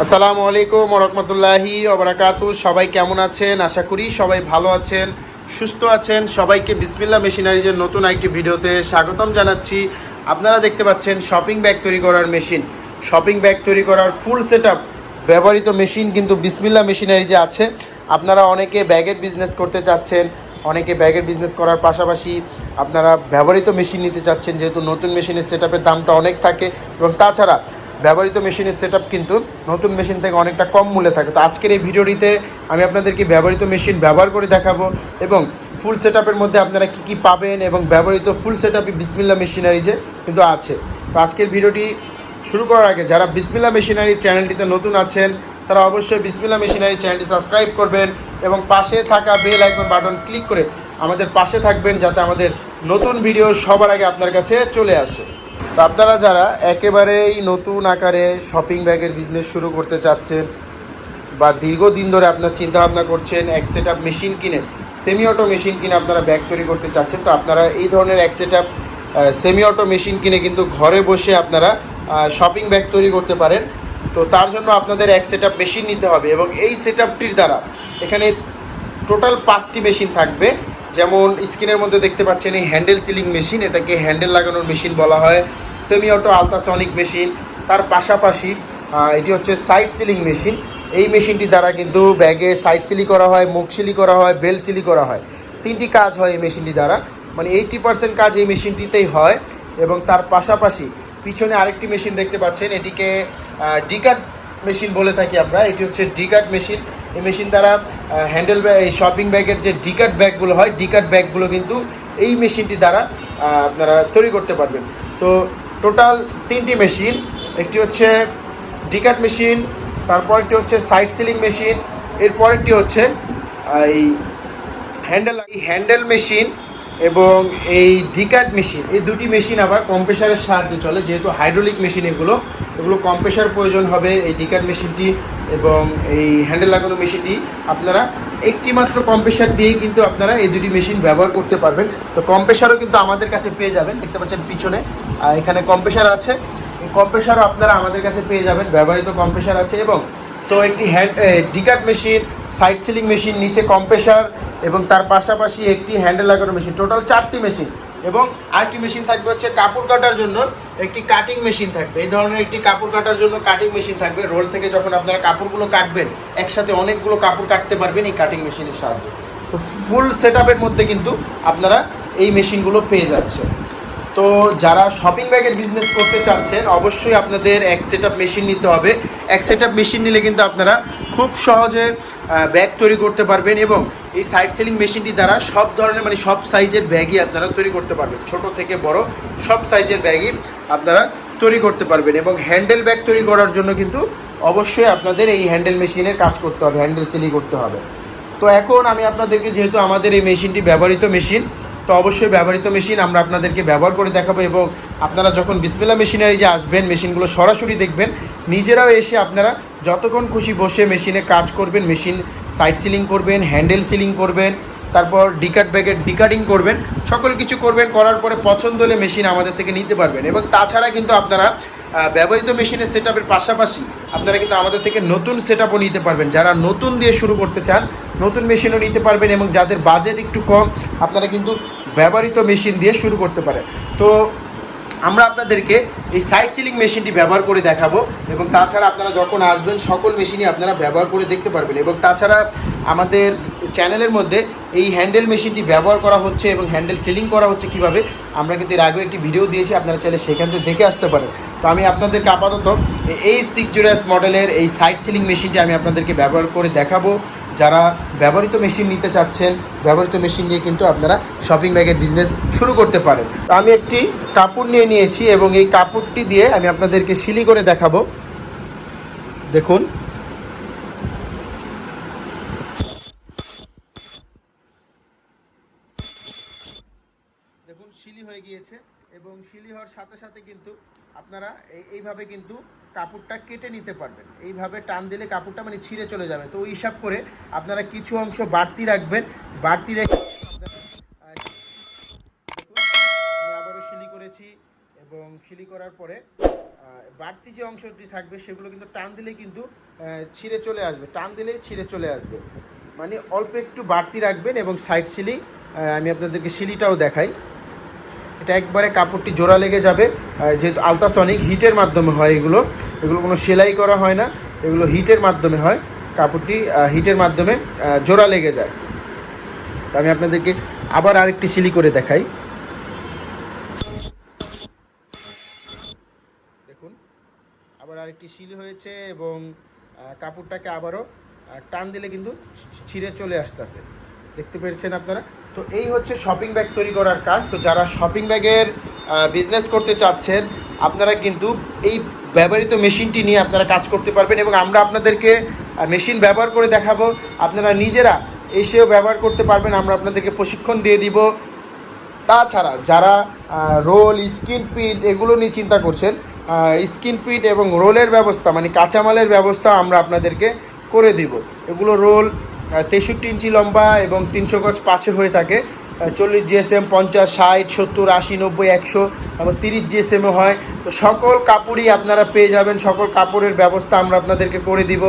আসসালামু আলাইকুম রহমতুল্লাহি ওবরাকাতু সবাই কেমন আছেন? আশা করি সবাই ভালো আছেন, সুস্থ আছেন। সবাইকে বিসমিল্লা মেশিনারিজের নতুন একটি ভিডিওতে স্বাগতম জানাচ্ছি। আপনারা দেখতে পাচ্ছেন শপিং ব্যাগ তৈরি করার মেশিন। শপিং ব্যাগ তৈরি করার ফুল সেট ব্যবহৃত মেশিন কিন্তু বিসমিল্লা মেশিনারিজে আছে। আপনারা অনেকে ব্যাগের বিজনেস করতে চাচ্ছেন, অনেকে ব্যাগের বিজনেস করার পাশাপাশি আপনারা ব্যবহৃত মেশিন নিতে চাচ্ছেন, যেহেতু নতুন মেশিনের সেট দামটা অনেক থাকে। এবং তাছাড়া ব্যবহৃত মেশিনের সেট কিন্তু নতুন মেশিন থেকে অনেকটা কম মূল্যে থাকে। তো আজকের এই ভিডিওটিতে আমি আপনাদেরকে ব্যবহৃত মেশিন ব্যবহার করে দেখাবো এবং ফুল সেট মধ্যে আপনারা কী কী পাবেন এবং ব্যবহৃত ফুল সেট আপই বিসমিল্লা মেশিনারিজে কিন্তু আছে। তো আজকের ভিডিওটি শুরু করার আগে যারা বিসমিল্লা মেশিনারি চ্যানেলটিতে নতুন আছেন, তারা অবশ্যই বিসমিল্লা মেশিনারি চ্যানেলটি সাবস্ক্রাইব করবেন এবং পাশে থাকা বেল আইকন বাটন ক্লিক করে আমাদের পাশে থাকবেন যাতে আমাদের নতুন ভিডিও সবার আগে আপনার কাছে চলে আসে। তো আপনারা যারা একেবারেই নতুন আকারে শপিং ব্যাগের বিজনেস শুরু করতে চাচ্ছেন বা দীর্ঘদিন ধরে আপনার চিন্তা ভাবনা করছেন এক সেট আপ মেশিন কিনে সেমি অটো মেশিন কিনে আপনারা ব্যাগ তৈরি করতে চাচ্ছেন, তো আপনারা এই ধরনের এক set up semi auto machine কিনে কিন্তু ঘরে বসে আপনারা শপিং ব্যাগ তৈরি করতে পারেন। তো তার জন্য আপনাদের এক সেট আপ মেশিন নিতে হবে এবং এই সেট আপটির দ্বারা এখানে টোটাল পাঁচটি মেশিন থাকবে। যেমন স্ক্রিনের মধ্যে দেখতে পাচ্ছেন এই হ্যান্ডেল সিলিং মেশিন এটাকে হ্যান্ডেল লাগানোর মেশিন বলা হয়। সেমি অটো আলট্রাসনিক মেশিন তার পাশাপাশি এটি হচ্ছে সাইড সিলিং মেশিন এই মেশিনটি দ্বারা কিন্তু ব্যাগে সাইড সিলি করা হয়, মুখ সিলি করা হয় বেল সিলি করা হয়। তিনটি কাজ হয় এই মেশিনটি দ্বারা। মানে এইটি পার্সেন্ট কাজ এই মেশিনটিতেই হয় এবং তার পাশাপাশি পিছনে আরেকটি মেশিন দেখতে পাচ্ছেন, এটিকে ডিকাট মেশিন বলে থাকি আমরা। এটি হচ্ছে ডিকাট মেশিন এই মেশিন দ্বারা হ্যান্ডেল ব্যাগ এই শপিং ব্যাগের যে ডিকাট ব্যাগগুলো হয় ডিকাট ব্যাগগুলো কিন্তু এই মেশিনটি দ্বারা আপনারা তৈরি করতে পারবেন। তো টোটাল তিনটি মেশিন, একটি হচ্ছে ডিকাট মেশিন তারপরটি হচ্ছে সাইড সিলিং মেশিন এরপরেরটি হচ্ছে এই হ্যান্ডেল এই হ্যান্ডেল মেশিন এবং এই ডিকাট মেশিন। এই দুটি মেশিন আবার কম্প্রেসারের সাহায্যে চলে, যেহেতু হাইড্রোলিক মেশিন এগুলো এগুলো কম্প্রেসার প্রয়োজন হবে এই ডিকাট মেশিনটি এবং এই হ্যান্ডেল লাগানো মেশিনটি। আপনারা একটি মাত্র কম্প্রেসার দিয়েই কিন্তু আপনারা এই দুটি মেশিন ব্যবহার করতে পারবেন। তো কম্প্রেসারও কিন্তু আমাদের কাছে পেয়ে যাবেন, দেখতে পাচ্ছেন পিছনে। এখানে কম্প্রেসার আছে। এই কম্প্রেসারও আপনারা আমাদের কাছে পেয়ে যাবেন। ব্যবহৃত কম্প্রেসার আছে এবং তো একটি hand D cut machine side sealing machine নিচে কম্প্রেসার এবং তার পাশাপাশি একটি হ্যান্ডেল লাগানো মেশিন টোটাল চারটি মেশিন এবং আরেকটি মেশিন থাকবে হচ্ছে কাপড় কাটার জন্য। একটি কাটিং মেশিন থাকবে। এই ধরনের একটি কাপড় কাটার জন্য কাটিং মেশিন থাকবে। রোল থেকে যখন আপনারা কাপড়গুলো কাটবেন, একসাথে অনেকগুলো কাপড় কাটতে পারবেন এই কাটিং মেশিনের সাহায্যে। তো ফুল সেট মধ্যে কিন্তু আপনারা এই মেশিনগুলো পেয়ে যাচ্ছেন। তো যারা শপিং ব্যাগের বিজনেস করতে চাচ্ছেন, অবশ্যই আপনাদের এক সেট মেশিন নিতে হবে। এক সেট মেশিন নিলে কিন্তু আপনারা খুব সহজে ব্যাগ তৈরি করতে পারবেন এবং এই সাইড সেলিং মেশিনটি দ্বারা সব ধরনের মানে সব সাইজের ব্যাগই আপনারা তৈরি করতে পারবেন। ছোট থেকে বড় সব সাইজের ব্যাগই আপনারা তৈরি করতে পারবেন এবং হ্যান্ডেল ব্যাগ তৈরি করার জন্য কিন্তু অবশ্যই আপনাদের এই হ্যান্ডেল মেশিনের কাজ করতে হবে হ্যান্ডেল সিলি করতে হবে। তো এখন আমি আপনাদেরকে, যেহেতু আমাদের এই মেশিনটি ব্যবহৃত মেশিন তো অবশ্যই ব্যবহৃত মেশিন আমরা আপনাদেরকে ব্যবহার করে দেখাবো এবং আপনারা যখন বিসমিল্লা মেশিনারি যে আসবেন, মেশিনগুলো সরাসরি দেখবেন, নিজেরাও এসে আপনারা যতক্ষণ খুশি বসে মেশিনে কাজ করবেন, মেশিন সাইড সিলিং করবেন হ্যান্ডেল সিলিং করবেন, তারপর ডিকাট ব্যাগের ডিকাটিং করবেন, সকল কিছু করবেন, করার পরে পছন্দ হলে মেশিন আমাদের থেকে নিতে পারবেন এবং তাছাড়া কিন্তু আপনারা ব্যবহৃত মেশিনের সেট পাশাপাশি আপনারা কিন্তু আমাদের থেকে নতুন সেট নিতে পারবেন। যারা নতুন দিয়ে শুরু করতে চান, নতুন মেশিনও নিতে পারবেন এবং যাদের বাজেট একটু কম, আপনারা কিন্তু ব্যবহৃত মেশিন দিয়ে শুরু করতে পারেন। তো আমরা আপনাদেরকে এই সাইড সিলিং মেশিনটি ব্যবহার করে দেখাবো এবং তাছাড়া আপনারা যখন আসবেন, সকল মেশিনই আপনারা ব্যবহার করে দেখতে পারবেন এবং তাছাড়া আমাদের চ্যানেলের মধ্যে এই হ্যান্ডেল মেশিনটি ব্যবহার করা হচ্ছে এবং হ্যান্ডেল সিলিং করা হচ্ছে কীভাবে, আমরা কিন্তু এর আগেও একটি ভিডিও দিয়েছি, আপনারা চাইলে সেখান থেকে দেখে আসতে পারেন। তো আমি আপনাদেরকে আপাতত এই সিকজুরাস মডেলের এই সাইড সিলিং মেশিনটি আমি আপনাদেরকে ব্যবহার করে দেখাবো। যারা ব্যবহৃত মেশিন নিতে চাচ্ছেন, ব্যবহৃত মেশিন নিয়ে কিন্তু আপনারা শপিং ব্যাগের বিজনেস শুরু করতে পারেন। আমি একটি কাপড় নিয়ে নিয়েছি এবং এই কাপড়টি দিয়ে আমি আপনাদেরকে সিলি করে দেখাবো। দেখুন দেখুন শিলি হয়ে গিয়েছে এবং শিলি হওয়ার সাথে সাথে কিন্তু আপনারা এই এইভাবে কিন্তু কাপড়টা কেটে নিতে পারবেন। এইভাবে টান দিলে কাপড়টা মানে ছিঁড়ে চলে যাবে। তো ওই হিসাব করে আপনারা কিছু অংশ বাড়তি রাখবেন। বাড়তি রেখে আবারও শিলি করেছি এবং শিলি করার পরে বাড়তি যে অংশটি থাকবে সেগুলো কিন্তু টান দিলে কিন্তু ছিঁড়ে চলে আসবে। টান দিলেই ছিঁড়ে চলে আসবে। মানে অল্প একটু বাড়তি রাখবেন এবং সাইড আহ, আমি আপনাদেরকে সিলিটাও দেখাই। এটা একবারে কাপড়টি জোড়া লেগে যাবে। যেহেতু আলট্রাসনিক হিটের মাধ্যমে হয় এগুলো এগুলো কোনো সেলাই করা হয় না, এগুলো হিটের মাধ্যমে হয়। কাপড়টি হিটের মাধ্যমে জোড়া লেগে যায়। আমি আপনাদেরকে আবার আরেকটি সিলি করে দেখাই। দেখুন, আবার আরেকটি সিলি হয়েছে এবং কাপড়টাকে আবারও টান দিলে কিন্তু ছিঁড়ে চলে আসতেছে। দেখতে পেরেছেন আপনারা? তো এই হচ্ছে শপিং ব্যাগ তৈরি করার কাজ। তো যারা শপিং ব্যাগের বিজনেস করতে চাচ্ছেন, আপনারা কিন্তু এই ব্যবহৃত মেশিনটি নিয়ে আপনারা কাজ করতে পারবেন এবং আমরা আপনাদেরকে মেশিন ব্যবহার করে দেখাবো। আপনারা নিজেরা এসেও ব্যবহার করতে পারবেন, আমরা আপনাদেরকে প্রশিক্ষণ দিয়ে দিব। তাছাড়া যারা রোল স্কিন প্রিন্ট এগুলো নিয়ে চিন্তা করছেন স্কিন প্রিন্ট এবং রোলের ব্যবস্থা মানে কাঁচামালের ব্যবস্থা আমরা আপনাদেরকে করে দিব। এগুলো রোল তেষট্টি ইঞ্চি লম্বা এবং তিনশো গজ পাশে হয়ে থাকে। চল্লিশ জিএসএম, পঞ্চাশ, ষাট, সত্তর, আশি, নব্বই, একশো তারপর তিরিশ জিএসএমও হয়। তো সকল কাপড়ই আপনারা পেয়ে যাবেন, সকল কাপড়ের ব্যবস্থা আমরা আপনাদেরকে করে দিব।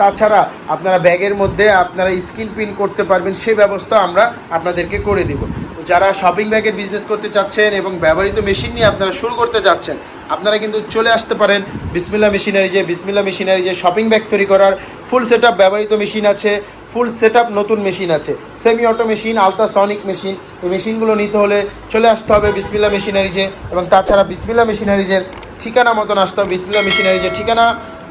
তাছাড়া আপনারা ব্যাগের মধ্যে আপনারা স্ক্রিন প্রিন্ট করতে পারবেন সেই ব্যবস্থা আমরা আপনাদেরকে করে দিব। তো যারা শপিং ব্যাগের বিজনেস করতে চাচ্ছেন এবং ব্যবহৃত মেশিন নিয়ে আপনারা শুরু করতে চাচ্ছেন, আপনারা কিন্তু চলে আসতে পারেন বিসমিল্লা মেশিনারি যে বিসমিল্লা মেশিনারি যে শপিং ব্যাগ তৈরি করার ফুল সেট ব্যবহৃত মেশিন আছে। ফুল সেট নতুন মেশিন আছে। Semi auto machine ultrasonic machine এই মেশিনগুলো নিতে হলে চলে আসতে হবে বিসমিল্লা মেশিনারিজে এবং তাছাড়া বিসমিল্লা মেশিনারিজের ঠিকানা মতন আসতে হবে বিসমিল্লা মেশিনারিজের ঠিকানা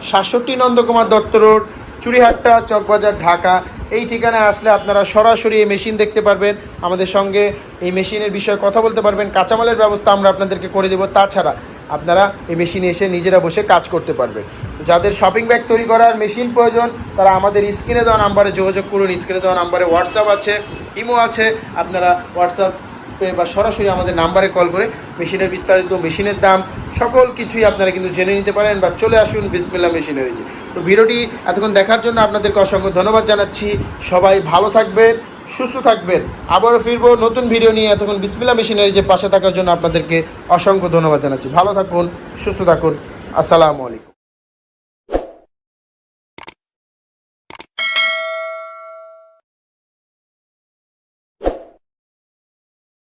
সাতষট্টি নন্দকুমার দত্ত রোড, চুড়িহাট্টা, চকবাজার, ঢাকা। এই ঠিকানায় আসলে আপনারা সরাসরি এই মেশিন দেখতে পারবেন। আমাদের সঙ্গে এই মেশিনের বিষয়ে কথা বলতে পারবেন। কাঁচামালের ব্যবস্থা আমরা আপনাদেরকে করে দেবো। তাছাড়া আপনারা এই মেশিনে এসে নিজেরা বসে কাজ করতে পারবেন। যাদের শপিং ব্যাগ তৈরি করার মেশিন প্রয়োজন, তারা আমাদের স্ক্রিনে দেওয়া নাম্বারে যোগাযোগ করুন। স্ক্রিনে দেওয়া নাম্বারে হোয়াটসঅ্যাপ আছে ইমো আছে। আপনারা হোয়াটসঅ্যাপে বা সরাসরি আমাদের নাম্বারে কল করে মেশিনের বিস্তারিত মেশিনের দাম, সকল কিছুই আপনারা কিন্তু জেনে নিতে পারেন বা চলে আসুন বিসমিল্লা মেশিনারিজে তো ভিডিওটি এতক্ষণ দেখার জন্য আপনাদেরকে অসংখ্য ধন্যবাদ জানাচ্ছি। সবাই ভালো থাকবেন। সুস্থ থাকবেন। আবারও ফিরবো নতুন ভিডিও নিয়ে। এতক্ষণ বিসমিল্লা মেশিনারি যে পাশে থাকার জন্য আপনাদেরকে অসংখ্য ধন্যবাদ জানাচ্ছি। ভালো থাকুন, সুস্থ থাকুন। আসসালামু আলাইকুম।